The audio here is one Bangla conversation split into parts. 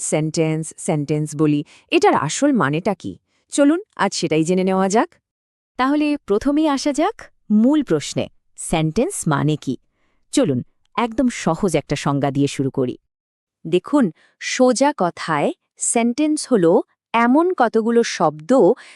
সেন্টেন্স সেন্টেন্স বলি, এটার আসল মানেটা কি? চলুন, আজ সেটাই জেনে নেওয়া যাক। তাহলে প্রথমেই আসা যাক মূল প্রশ্নে সেন্টেন্স মানে কি? চলুন, একদম সহজ একটা সংজ্ঞা দিয়ে শুরু করি। দেখুন, সোজা কথায় সেন্টেন্স হল এমন কতগুলো শব্দ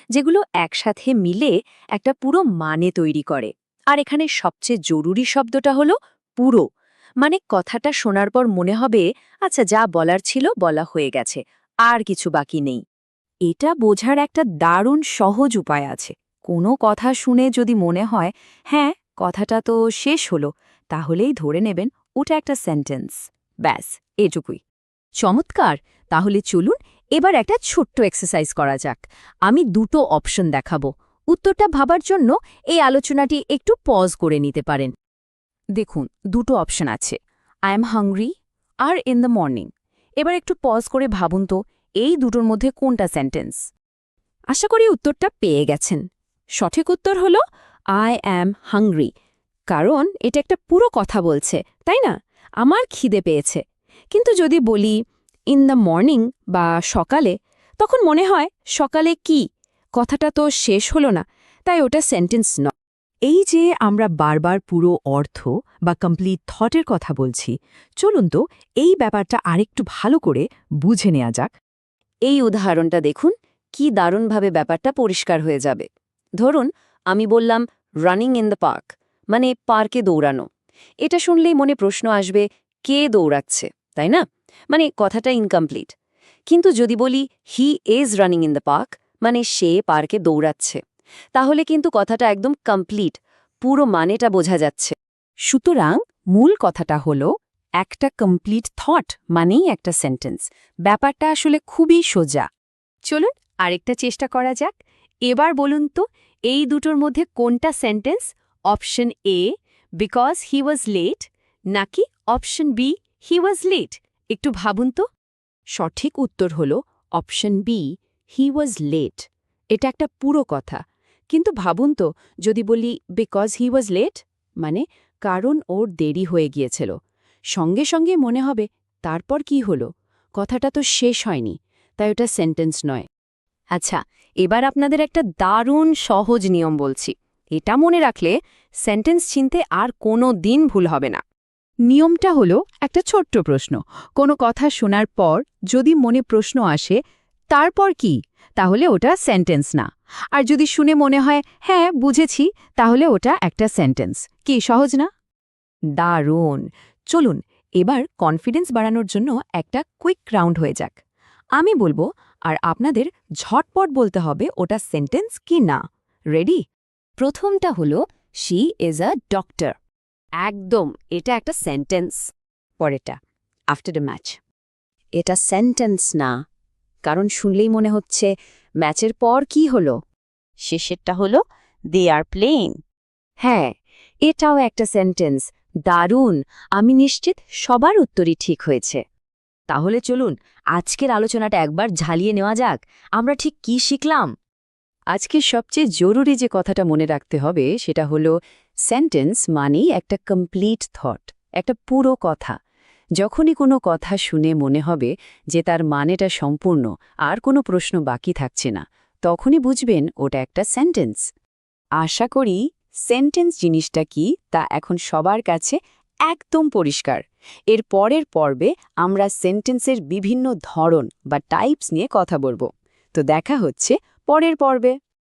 যেগুলো একসাথে মিলে একটা পুরো মানে তৈরি করে। আর এখানে সবচেয়ে জরুরি শব্দটা হলো পুরো। মানে কথাটা শোনার পর মনে হবে আচ্ছা যা বলার ছিল বলা হয়ে গেছে, আর কিছু বাকি নেই। এটা বোঝার একটা দারুণ সহজ উপায় আছে। কোনো কথা শুনে যদি মনে হয় হ্যাঁ কথাটা তো শেষ হলো, তাহলেই ধরে নেবেন ওটা একটা সেন্টেন্স ব্যাস, এটুকুই। চমৎকার! তাহলে চলুন এবার একটা ছোট্ট এক্সারসাইজ করা যাক। আমি দুটো অপশন দেখাবো। উত্তরটা ভাবার জন্য এই আলোচনাটি একটু পজ করে নিতে পারেন। দেখুন, দুটো অপশন আছে। আই এম হাংরি আর ইন দ্য মর্নিং এবার একটু পজ করে ভাবুন তো, এই দুটোর মধ্যে কোনটা সেন্টেন্স আশা করি উত্তরটা পেয়ে গেছেন। সঠিক উত্তর হল আই অ্যাম হাংরি কারণ এটা একটা পুরো কথা বলছে, তাই না? আমার খিদে পেয়েছে। কিন্তু যদি বলি ইন দ্য মর্নিং বা সকালে, তখন মনে হয়, সকালে কি? কথাটা তো শেষ হলো না, তাই ওটা সেন্টেন্স নয়। এই যে আমরা বারবার পুরো অর্থ বা কমপ্লিট থটের কথা বলছি, চলুন তো এই ব্যাপারটা আরেকটু ভালো করে বুঝে নেওয়া যাক। এই উদাহরণটা দেখুন, কি দারুণভাবে ব্যাপারটা পরিষ্কার হয়ে যাবে। ধরুন, আমি বললাম রানিং ইন দ্য পার্ক মানে পার্কে দৌড়ানো। এটা শুনলেই মনে প্রশ্ন আসবে, কে দৌড়াচ্ছে, তাই না? মানে কথাটা ইনকমপ্লিট কিন্তু যদি বলি he is running in the park মানে সে পার্কে দৌড়াচ্ছে। তাহলে কিন্তু কথাটা একদম কমপ্লিট পুরো মানেটা বোঝা যাচ্ছে। সুতরাং মূল কথাটা হলো, একটা কমপ্লিট থট মানেই একটা সেন্টেন্স ব্যাপারটা আসলে খুবই সোজা। চলুন আরেকটা চেষ্টা করা যাক। এবার বলুন তো, এই দুটোর মধ্যে কোনটা sentence option A because he was late নাকি option B he was late একটু ভাবুন তো। সঠিক উত্তর হল option B he was late এটা একটা পুরো কথা। কিন্তু ভাবুন তো, যদি বলি বিকজ হি ওয়াজ লেট মানে কারণ ওর দেরি হয়ে গিয়েছিল। সঙ্গে সঙ্গে মনে হবে, তারপর কি হলো? কথাটা তো শেষ হয়নি, তাই ওটা সেন্টেন্স নয়। আচ্ছা এবার আপনাদের একটা দারুণ সহজ নিয়ম বলছি। এটা মনে রাখলে সেন্টেন্স চিনতে আর কোনো দিন ভুল হবে না। নিয়মটা হলো একটা ছোট্ট প্রশ্ন। কোনো কথা শোনার পর যদি মনে প্রশ্ন আসে তারপর কি? তাহলে ওটা সেন্টেন্স না। আর যদি শুনে মনে হয় হ্যাঁ বুঝেছি, তাহলে ওটা একটা সেন্টেন্স কি, সহজ না? দারুণ। চলুন, এবার কনফিডেন্স বাড়ানোর জন্য একটা কুইক রাউন্ড হয়ে যাক। আমি বলব, আর আপনাদের ঝটপট বলতে হবে ওটা সেন্টেন্স কি না? রেডি প্রথমটা হলো শি ইজ আ ডক্টর একদম, এটা একটা সেন্টেন্স পরেরটা আফটার দ্য ম্যাচ এটা সেন্টেন্স না। কারণ শুনলেই মনে হচ্ছে ম্যাচের পর কি হলো? শেষেরটা হলো দে আর প্লেইং হ্যাঁ এটাও একটা সেন্টেন্স দারুণ! আমি নিশ্চিত সবার উত্তরই ঠিক হয়েছে। তাহলে চলুন আজকের আলোচনাটা একবার ঝালিয়ে নেওয়া যাক। আমরা ঠিক কি শিখলাম? আজকে সবচেয়ে জরুরি যে কথাটা মনে রাখতে হবে সেটা হলো সেন্টেন্স মানেই একটা কমপ্লিট থট একটা পুরো কথা। যখনই কোনো কথা শুনে মনে হবে যে তার মানেটা সম্পূর্ণ, আর কোনো প্রশ্ন বাকি থাকছে না, তখনই বুঝবেন ওটা একটা সেন্টেন্স আশা করি সেন্টেন্স জিনিসটা কি তা এখন সবার কাছে একদম পরিষ্কার। এর পরের পর্বে আমরা সেন্টেন্সের বিভিন্ন ধরন বা টাইপস নিয়ে কথা বলব। তো দেখা হচ্ছে পরের পর্বে।